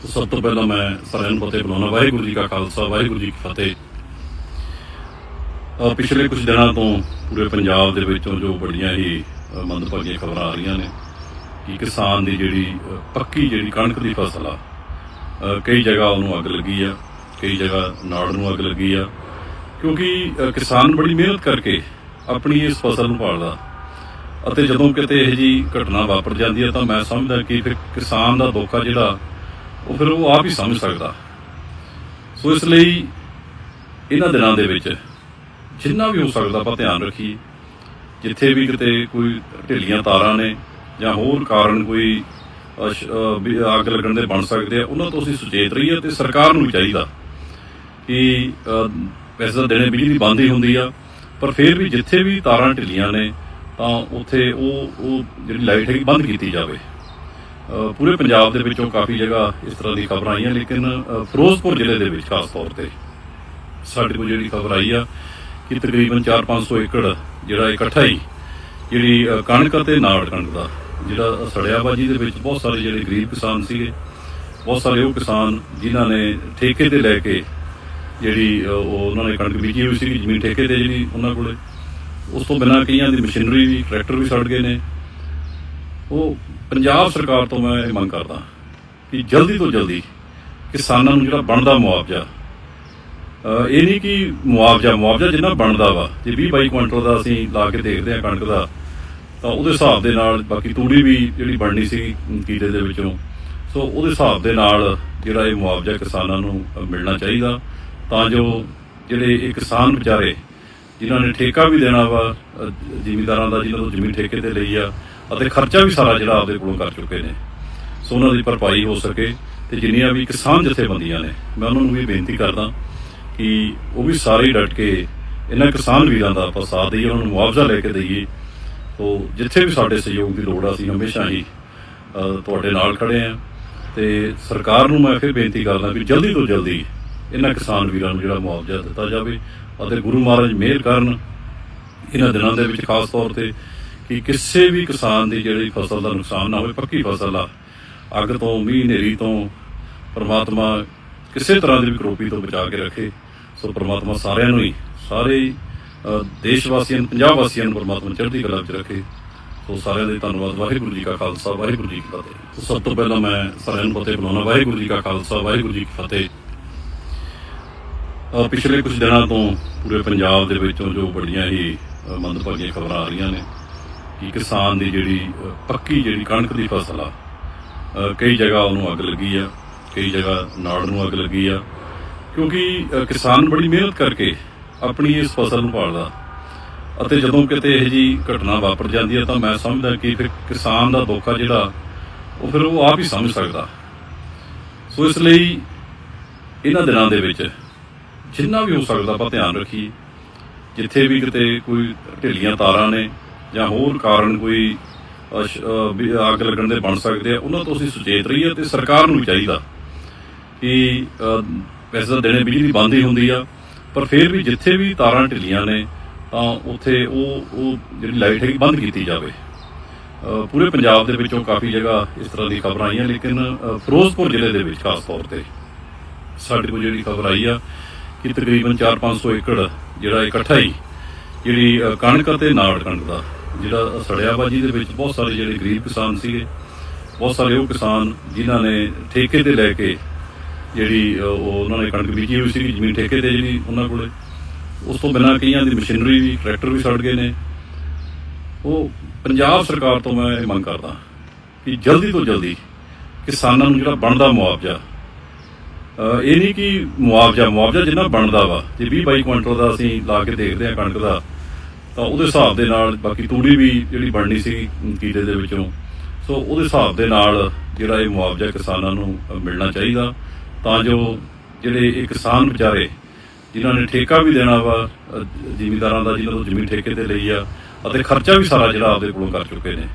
ਸਭ ਤੋਂ ਪਹਿਲਾਂ ਮੈਂ ਸਾਰਿਆਂ ਨੂੰ ਫਤਿਹ ਬੁਲਾਉਣਾ। ਵਾਹਿਗੁਰੂ ਜੀ ਕਾ ਖਾਲਸਾ, ਵਾਹਿਗੁਰੂ ਜੀ ਕੀ ਫਤਿਹ। ਪਿਛਲੇ ਕੁਝ ਦਿਨਾਂ ਤੋਂ ਪੂਰੇ ਪੰਜਾਬ ਦੇ ਵਿੱਚੋਂ ਜੋ ਬੜੀਆਂ ਹੀ ਅਹ ਮੰਦਭਾਗੀਆਂ ਖਬਰਾਂ ਆ ਰਹੀਆਂ ਨੇ ਕਿ ਕਿਸਾਨ ਦੀ ਜਿਹੜੀ ਪੱਕੀ ਜਿਹੜੀ ਕਣਕ ਦੀ ਫਸਲ ਆ ਕਈ ਜਗ੍ਹਾ ਉਹਨੂੰ ਅੱਗ ਲੱਗੀ ਆ, ਕਈ ਜਗ੍ਹਾ ਨਾੜ ਨੂੰ ਅੱਗ ਲੱਗੀ ਆ, ਕਿਉਂਕਿ ਕਿਸਾਨ ਬੜੀ ਮਿਹਨਤ ਕਰਕੇ ਆਪਣੀ ਇਸ ਫਸਲ ਨੂੰ ਪਾਲਦਾ। ਅਤੇ ਜਦੋਂ ਕਿਤੇ ਇਹ ਜੀ ਘਟਨਾ ਵਾਪਰ ਜਾਂਦੀ ਹੈ ਤਾਂ ਮੈਂ ਸਮਝਦਾ ਕਿ ਫਿਰ ਕਿਸਾਨ ਦਾ ਦੁੱਖ ਜਿਹੜਾ ਉਹ ਫਿਰ ਉਹ ਆਪ ਹੀ ਸਮਝ ਸਕਦਾ। ਸੋ ਇਸ ਲਈ ਇਹਨਾਂ ਦਿਨਾਂ ਦੇ ਵਿੱਚ ਜਿੰਨਾ ਵੀ ਹੋ ਸਕਦਾ ਆਪਾਂ ਧਿਆਨ ਰੱਖੀਏ। ਜਿੱਥੇ ਵੀ ਕਿਤੇ ਕੋਈ ਢਿੱਲੀਆਂ ਤਾਰਾਂ ਨੇ ਜਾਂ ਹੋਰ ਕਾਰਨ ਕੋਈ ਅੱਗ ਲੱਗਣ ਦੇ ਬਣ ਸਕਦੇ ਆ ਉਹਨਾਂ ਤੋਂ ਅਸੀਂ ਸੁਚੇਤ ਰਹੀਏ ਤੇ ਸਰਕਾਰ ਨੂੰ ਚਾਹੀਦਾ ਕਿ ਤਾਂ ਦਿਨੇ ਬਿਜਲੀ ਬੰਦ ਹੀ ਹੁੰਦੀ ਆ। ਪਰ ਫਿਰ ਵੀ ਜਿੱਥੇ ਵੀ ਤਾਰਾਂ ਢਿੱਲੀਆਂ ਨੇ ਤਾਂ ਉੱਥੇ ਉਹ ਉਹ ਜਿਹੜੀ ਲਾਈਟ ਹੈਗੀ ਬੰਦ ਕੀਤੀ ਜਾਵੇ। ਪੂਰੇ ਪੰਜਾਬ ਦੇ ਵਿੱਚੋਂ ਕਾਫੀ ਜਗ੍ਹਾ ਇਸ ਤਰ੍ਹਾਂ ਦੀ ਖਬਰਾਂ ਆਈਆਂ, ਲੇਕਿਨ ਫਿਰੋਜ਼ਪੁਰ ਜ਼ਿਲ੍ਹੇ ਦੇ ਵਿੱਚ ਖਾਸ ਤੌਰ ਤੇ ਸਾਡੇ ਕੋਲ ਜਿਹੜੀ ਖਬਰ ਆਈ ਆ ਕਿ ਤਕਰੀਬਨ 4-500 ਏਕੜ ਜਿਹੜਾ ਇਕੱਠਾ ਹੀ ਜਿਹੜੀ ਕਣਕ ਅਤੇ ਨਾੜ ਕਣਕ ਦਾ ਜਿਹੜਾ ਸੜਿਆ ਬਾਜੀ ਦੇ ਵਿੱਚ ਬਹੁਤ ਸਾਰੇ ਜਿਹੜੇ ਗਰੀਬ ਕਿਸਾਨ ਸੀਗੇ, ਬਹੁਤ ਸਾਰੇ ਉਹ ਕਿਸਾਨ ਜਿਨ੍ਹਾਂ ਨੇ ਠੇਕੇ ਤੇ ਲੈ ਕੇ ਜਿਹੜੀ ਉਹ ਉਹਨਾਂ ਨੇ ਕਣਕ ਬੀਜੀ ਹੋਈ ਸੀ ਜ਼ਮੀਨ ਠੇਕੇ ਤੇ ਜਿਹੜੀ ਉਹਨਾਂ ਕੋਲ। ਉਸ ਤੋਂ ਬਿਨਾਂ ਕਈਆਂ ਦੀ ਮਸ਼ੀਨਰੀ ਵੀ, ਟਰੈਕਟਰ ਵੀ ਸੜ ਗਏ ਨੇ। ਉਹ ਪੰਜਾਬ ਸਰਕਾਰ ਤੋਂ ਮੈਂ ਇਹ ਮੰਗ ਕਰਦਾ ਕਿ ਜਲਦੀ ਤੋਂ ਜਲਦੀ ਕਿਸਾਨਾਂ ਨੂੰ ਜਿਹੜਾ ਬਣਦਾ ਮੁਆਵਜ਼ਾ ਇਹ ਨਹੀਂ ਕਿ ਮੁਆਵਜ਼ਾ ਮੁਆਵਜ਼ਾ ਜਿੰਨਾ ਬਣਦਾ ਵਾ, ਜੇ 20 22 ਕੁਇੰਟਲ ਦਾ ਅਸੀਂ ਲਾ ਕੇ ਦੇਖਦੇ ਹਾਂ ਕਣਕ ਦਾ, ਤਾਂ ਉਹਦੇ ਹਿਸਾਬ ਦੇ ਨਾਲ ਬਾਕੀ ਤੂੜੀ ਵੀ ਜਿਹੜੀ ਬਣਨੀ ਸੀ ਕੀਤੇ ਦੇ ਵਿੱਚੋਂ, ਸੋ ਉਹਦੇ ਹਿਸਾਬ ਦੇ ਨਾਲ ਜਿਹੜਾ ਇਹ ਮੁਆਵਜ਼ਾ ਕਿਸਾਨਾਂ ਨੂੰ ਮਿਲਣਾ ਚਾਹੀਦਾ। ਤਾਂ ਜੋ ਜਿਹੜੇ ਇਹ ਕਿਸਾਨ ਵਿਚਾਰੇ, ਜਿਨ੍ਹਾਂ ਨੇ ਠੇਕਾ ਵੀ ਦੇਣਾ ਵਾ ਜ਼ਿਮੀਦਾਰਾਂ ਦਾ, ਜਿਨ੍ਹਾਂ ਤੋਂ ਜ਼ਮੀਨ ਠੇਕੇ ਤੇ ਲਈ ਆ ਅਤੇ ਖਰਚਾ ਵੀ ਸਾਰਾ ਜਿਹੜਾ ਆਪਦੇ ਕੋਲੋਂ ਕਰ ਚੁੱਕੇ ਨੇ। ਸੋ ਉਹਨਾਂ ਦੀ ਭਰਪਾਈ ਹੋ ਸਕੇ ਤੇ ਜਿੰਨੀਆਂ ਵੀ ਕਿਸਾਨ ਜਥੇਬੰਦੀਆਂ ਨੇ, ਮੈਂ ਉਹਨਾਂ ਨੂੰ ਵੀ ਬੇਨਤੀ ਕਰਦਾ ਕਿ ਉਹ ਵੀ ਸਾਰੇ ਹੀ ਡਟ ਕੇ ਇਹਨਾਂ ਕਿਸਾਨ ਵੀਰਾਂ ਦਾ ਆਪਾਂ ਸਾਥ ਦਈਏ, ਉਹਨਾਂ ਨੂੰ ਮੁਆਵਜ਼ਾ ਲੈ ਕੇ ਦਈਏ। ਸੋ ਜਿੱਥੇ ਵੀ ਸਾਡੇ ਸਹਿਯੋਗ ਦੀ ਲੋੜ ਆ, ਅਸੀਂ ਹਮੇਸ਼ਾ ਹੀ ਤੁਹਾਡੇ ਨਾਲ ਖੜੇ ਆ ਤੇ ਸਰਕਾਰ ਨੂੰ ਮੈਂ ਫਿਰ ਬੇਨਤੀ ਕਰਦਾ ਵੀ ਜਲਦੀ ਤੋਂ ਜਲਦੀ ਇਹਨਾਂ ਕਿਸਾਨ ਵੀਰਾਂ ਨੂੰ ਜਿਹੜਾ ਮੁਆਵਜ਼ਾ ਦਿੱਤਾ ਜਾਵੇ ਅਤੇ ਗੁਰੂ ਮਹਾਰਾਜ ਮਿਹਰ ਕਰਨ। ਇਹਨਾਂ ਦਿਨਾਂ ਦੇ ਵਿੱਚ ਖਾਸ ਤੌਰ ਤੇ ਕਿ ਕਿਸੇ ਵੀ ਕਿਸਾਨ ਦੀ ਜਿਹੜੀ ਫਸਲ ਦਾ ਨੁਕਸਾਨ ਨਾ ਹੋਵੇ, ਪੱਕੀ ਫਸਲ ਆ। ਅੱਗ ਤੋਂ, ਮੀਂਹ ਹਨੇਰੀ ਤੋਂ, ਪਰਮਾਤਮਾ ਕਿਸੇ ਤਰ੍ਹਾਂ ਦੀ ਵੀ ਕਰੋਪੀ ਤੋਂ ਬਚਾ ਕੇ ਰੱਖੇ। ਸੋ ਪਰਮਾਤਮਾ ਸਾਰਿਆਂ ਨੂੰ ਹੀ, ਸਾਰੇ ਦੇਸ਼ ਵਾਸੀਆਂ ਨੂੰ, ਪੰਜਾਬ ਵਾਸੀਆਂ ਨੂੰ ਪਰਮਾਤਮਾ ਚੜ੍ਹਦੀ ਕਲਾ ਵਿੱਚ ਰੱਖੇ। ਸੋ ਸਾਰਿਆਂ ਦੇ ਧੰਨਵਾਦ। ਵਾਹਿਗੁਰੂ ਜੀ ਕਾ ਖਾਲਸਾ, ਵਾਹਿਗੁਰੂ ਜੀ ਕੀ ਫਤਿਹ। ਸਭ ਤੋਂ ਪਹਿਲਾਂ ਮੈਂ ਸਾਰਿਆਂ ਨੂੰ ਫਤਿਹ ਬੁਲਾਉਣਾ। ਵਾਹਿਗੁਰੂ ਜੀ ਕਾ ਖਾਲਸਾ, ਵਾਹਿਗੁਰੂ ਜੀ ਕੀ ਫਤਿਹ। ਪਿਛਲੇ ਕੁਝ ਦਿਨਾਂ ਤੋਂ ਪੂਰੇ ਪੰਜਾਬ ਦੇ ਵਿੱਚੋਂ ਜੋ ਬੜੀਆਂ ਹੀ ਅਹ ਮੰਦਭਾਗੀਆਂ ਖਬਰਾਂ ਆ ਰਹੀਆਂ ਨੇ। ਕਿ ਕਿਸਾਨ ਦੀ ਜਿਹੜੀ ਪੱਕੀ ਜਿਹੜੀ ਕਣਕ ਦੀ ਫਸਲ ਆ ਕਈ ਜਗ੍ਹਾ ਉਹਨੂੰ ਅੱਗ ਲੱਗੀ ਆ, ਕਈ ਜਗ੍ਹਾ ਨਾੜ ਨੂੰ ਅੱਗ ਲੱਗੀ ਆ, ਕਿਉਂਕਿ ਕਿਸਾਨ ਬੜੀ ਮਿਹਨਤ ਕਰਕੇ ਆਪਣੀ ਇਸ ਫਸਲ ਨੂੰ ਪਾਲਦਾ। ਅਤੇ ਜਦੋਂ ਕਿਤੇ ਇਹ ਜੀ ਘਟਨਾ ਵਾਪਰ ਜਾਂਦੀ ਹੈ ਤਾਂ ਮੈਂ ਸਮਝਦਾ ਕਿ ਫਿਰ ਕਿਸਾਨ ਦਾ ਧੋਖਾ ਜਿਹੜਾ, ਉਹ ਫਿਰ ਉਹ ਆਪ ਹੀ ਸਮਝ ਸਕਦਾ। ਸੋ ਇਸ ਲਈ ਇਹਨਾਂ ਦਿਨਾਂ ਦੇ ਵਿੱਚ ਜਿੰਨਾ ਵੀ ਹੋ ਸਕਦਾ ਆਪਾਂ ਧਿਆਨ ਰੱਖੀਏ। ਜਿੱਥੇ ਵੀ ਕਿਤੇ ਕੋਈ ਢਿੱਲੀਆਂ ਤਾਰਾਂ ਨੇ ਜਾਂ ਹੋਰ ਕਾਰਨ ਕੋਈ ਅੱਗ ਲੱਗਣ ਦੇ ਬਣ ਸਕਦੇ ਆ, ਉਹਨਾਂ ਤੋਂ ਅਸੀਂ ਸੁਚੇਤ ਰਹੀਏ ਤੇ ਸਰਕਾਰ ਨੂੰ ਵੀ ਚਾਹੀਦਾ ਕਿ ਪੈਸੇ ਤਾਂ ਦੇਣੇ ਬਿਜਲੀ ਬੰਦ ਹੀ ਹੁੰਦੀ ਆ, ਪਰ ਫਿਰ ਵੀ ਜਿੱਥੇ ਵੀ ਤਾਰਾਂ ਢਿੱਲੀਆਂ ਨੇ, ਤਾਂ ਉੱਥੇ ਉਹ ਉਹ ਜਿਹੜੀ ਲਾਈਟ ਹੈਗੀ ਬੰਦ ਕੀਤੀ ਜਾਵੇ। ਪੂਰੇ ਪੰਜਾਬ ਦੇ ਵਿੱਚੋਂ ਕਾਫੀ ਜਗ੍ਹਾ ਇਸ ਤਰ੍ਹਾਂ ਦੀ ਖਬਰਾਂ ਆਈਆਂ, ਲੇਕਿਨ ਫਿਰੋਜ਼ਪੁਰ ਜ਼ਿਲ੍ਹੇ ਦੇ ਵਿੱਚ ਖਾਸ ਤੌਰ ਤੇ ਸਾਡੇ ਕੋਲ ਜਿਹੜੀ ਖਬਰ ਆਈ ਆ ਕਿ ਤਕਰੀਬਨ 4-500 ਏਕੜ ਜਿਹੜਾ ਇਕੱਠਾ ਹੀ ਜਿਹੜੀ ਕਣਕ ਅਤੇ ਨਾੜ ਕਣਕ ਦਾ ਜਿਹੜਾ ਸੜਿਆ ਬਾਜੀ ਦੇ ਵਿੱਚ ਬਹੁਤ ਸਾਰੇ ਜਿਹੜੇ ਗਰੀਬ ਕਿਸਾਨ ਸੀਗੇ, ਬਹੁਤ ਸਾਰੇ ਉਹ ਕਿਸਾਨ ਜਿਨ੍ਹਾਂ ਨੇ ਠੇਕੇ ਤੇ ਲੈ ਕੇ ਜਿਹੜੀ ਉਹ ਉਹਨਾਂ ਨੇ ਕਣਕ ਬੀਜੀ ਹੋਈ ਸੀ ਜ਼ਮੀਨ ਠੇਕੇ ਤੇ ਜਿਹੜੀ ਉਹਨਾਂ ਕੋਲੇ। ਉਸ ਤੋਂ ਬਿਨਾਂ ਕਈਆਂ ਦੀ ਮਸ਼ੀਨਰੀ ਵੀ, ਟਰੈਕਟਰ ਵੀ ਸੜ ਗਏ ਨੇ। ਉਹ ਪੰਜਾਬ ਸਰਕਾਰ ਤੋਂ ਮੈਂ ਇਹ ਮੰਗ ਕਰਦਾ ਕਿ ਜਲਦੀ ਤੋਂ ਜਲਦੀ ਕਿਸਾਨਾਂ ਨੂੰ ਜਿਹੜਾ ਬਣਦਾ ਮੁਆਵਜ਼ਾ ਇਹ ਨਹੀਂ ਕਿ ਮੁਆਵਜ਼ਾ ਮੁਆਵਜ਼ਾ ਜਿੰਨਾ ਬਣਦਾ ਵਾ, ਜੇ 20 22 ਕੁਇੰਟਲ ਦਾ ਅਸੀਂ ਲਾ ਕੇ ਦੇਖਦੇ ਹਾਂ ਕਣਕ ਦਾ ਤਾਂ ਉਹਦੇ ਹਿਸਾਬ ਦੇ ਨਾਲ ਬਾਕੀ ਤੂੜੀ ਵੀ ਜਿਹੜੀ ਬਣਨੀ ਸੀ ਕੀਤੇ ਦੇ ਵਿੱਚੋਂ। ਸੋ ਉਹਦੇ ਹਿਸਾਬ ਦੇ ਨਾਲ ਜਿਹੜਾ ਇਹ ਮੁਆਵਜ਼ਾ ਕਿਸਾਨਾਂ ਨੂੰ ਮਿਲਣਾ ਚਾਹੀਦਾ। ਤਾਂ ਜੋ ਜਿਹੜੇ ਇਹ ਕਿਸਾਨ ਵਿਚਾਰੇ ਜਿਨ੍ਹਾਂ ਨੇ ਠੇਕਾ ਵੀ ਦੇਣਾ ਵਾ ਜ਼ਿਮੀਂਦਾਰਾਂ ਦਾ ਜਿਨ੍ਹਾਂ ਤੋਂ ਜ਼ਮੀਨ ਠੇਕੇ ਤੇ ਲਈ ਆ ਅਤੇ ਖਰਚਾ ਵੀ ਸਾਰਾ ਜਿਹੜਾ ਆਪਦੇ ਕੋਲੋਂ ਕਰ ਚੁੱਕੇ ਨੇ।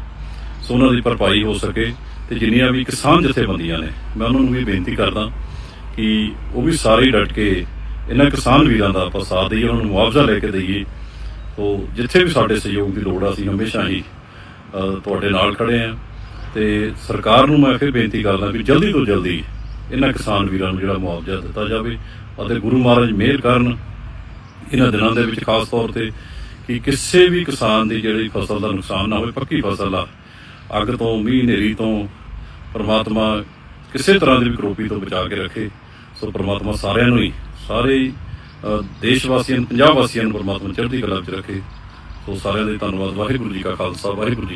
ਸੋ ਉਹਨਾਂ ਦੀ ਭਰਪਾਈ ਹੋ ਸਕੇ ਤੇ ਜਿੰਨੀਆਂ ਵੀ ਕਿਸਾਨ ਜਥੇਬੰਦੀਆਂ ਨੇ ਮੈਂ ਉਹਨਾਂ ਨੂੰ ਵੀ ਬੇਨਤੀ ਕਰਦਾ ਕਿ ਉਹ ਵੀ ਸਾਰੇ ਡਟ ਕੇ ਇਹਨਾਂ ਕਿਸਾਨ ਵੀਰਾਂ ਦਾ ਆਪਾਂ ਸਾਥ ਦਈਏ ਉਹਨਾਂ ਨੂੰ ਮੁਆਵਜ਼ਾ ਲੈ ਕੇ ਦਈਏ ਤੋ ਜਿੱਥੇ ਵੀ ਸਾਡੇ ਸਹਿਯੋਗ ਦੀ ਲੋੜ ਆ ਅਸੀਂ ਹਮੇਸ਼ਾ ਹੀ ਤੁਹਾਡੇ ਨਾਲ ਖੜੇ ਆ। ਤੇ ਸਰਕਾਰ ਨੂੰ ਮੈਂ ਫਿਰ ਬੇਨਤੀ ਕਰਦਾ ਵੀ ਜਲਦੀ ਤੋਂ ਜਲਦੀ ਇਹਨਾਂ ਕਿਸਾਨ ਵੀਰਾਂ ਨੂੰ ਜਿਹੜਾ ਮੁਆਵਜ਼ਾ ਦਿੱਤਾ ਜਾਵੇ ਅਤੇ ਗੁਰੂ ਮਹਾਰਾਜ ਮਿਹਰ ਕਰਨ ਇਹਨਾਂ ਦਿਨਾਂ ਦੇ ਵਿੱਚ ਖਾਸ ਤੌਰ ਤੇ ਕਿ ਕਿਸੇ ਵੀ ਕਿਸਾਨ ਦੀ ਜਿਹੜੀ ਫਸਲ ਦਾ ਨੁਕਸਾਨ ਨਾ ਹੋਵੇ ਪੱਕੀ ਫਸਲ ਆ। ਅੱਗ ਤੋਂ ਮੀਂਹ ਹਨੇਰੀ ਤੋਂ ਪਰਮਾਤਮਾ ਕਿਸੇ ਤਰ੍ਹਾਂ ਦੀ ਵੀ ਕਰੋਪੀ ਤੋਂ ਬਚਾ ਕੇ ਰੱਖੇ। ਸੋ ਪਰਮਾਤਮਾ ਸਾਰਿਆਂ ਨੂੰ ਹੀ ਸਾਰੇ ਹੀ, ਦੇਸ਼ ਵਾਸੀਆਂ ਨੂੰ ਪੰਜਾਬ ਵਾਸੀਆਂ ਨੂੰ ਪ੍ਰਮਾਤਮਾ ਚੜ੍ਹਦੀ ਕਲਾ ਵਿੱਚ ਰੱਖੇ। ਸੋ ਸਾਰਿਆਂ ਦੇ ਧੰਨਵਾਦ। ਵਾਹਿਗੁਰੂ ਜੀ ਕਾ ਖਾਲਸਾ, ਵਾਹਿਗੁਰੂ ਜੀ